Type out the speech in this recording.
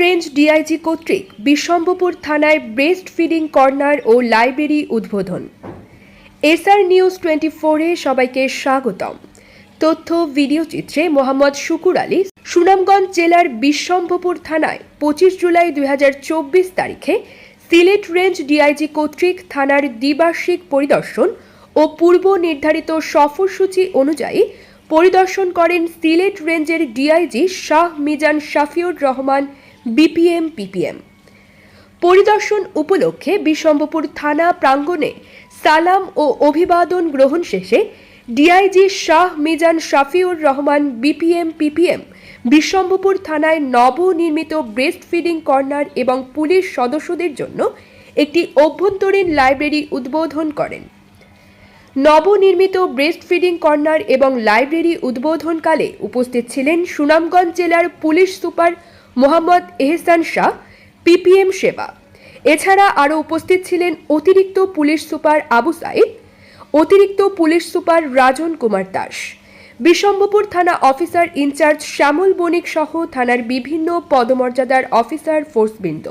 Range DIG কর্তৃক বিশ্বম্ভপুর থানায় breast feeding corner ও লাইব্রেরি উদ্বোধন। এসআর নিউজ টোয়েন্টি ফোরে সবাইকে স্বাগতম। তথ্য, ভিডিও চিত্রে মোহাম্মদ শুকুর আলী, সুনামগঞ্জ জেলার বিশ্বম্ভপুর থানায় পঁচিশ জুলাই দুই তারিখে সিলেট রেঞ্জ ডিআইজি কর্তৃক থানার দ্বিবার্ষিক পরিদর্শন ও পূর্ব নির্ধারিত সফরসূচি অনুযায়ী পরিদর্শন করেন সিলেট রেঞ্জের DIG Shah Mizan Shafiur Rahman BPM PPM পরিদর্শন উপলক্ষে বিশ্বম্ভপুর থানা প্রাঙ্গণে সালাম ও অভিবাদন গ্রহণ শেষে DIG Shah Mizan Shafiur Rahman BPM PPM Bishwambharpur থানায় নবনির্মিত ব্রেস্ট ফিডিং কর্নার এবং পুলিশ সদস্যদের জন্য একটি অভ্যন্তরীণ লাইব্রেরি উদ্বোধন করেন। নবনির্মিত ব্রেস্ট ফিডিং কর্নার এবং লাইব্রেরি উদ্বোধনকালে উপস্থিত ছিলেন সুনামগঞ্জ জেলার police super Mohammad Ehsan Shah, PPM সেবা। এছাড়া আরও উপস্থিত ছিলেন অতিরিক্ত পুলিশ সুপার আবু সাইদ, অতিরিক্ত পুলিশ সুপার রাজন কুমার দাস। বিশম্বপুর থানা অফিসার ইনচার্জ শ্যামল বণিক সহ থানার বিভিন্ন পদমর্যাদার অফিসার ফোর্সবৃন্দ।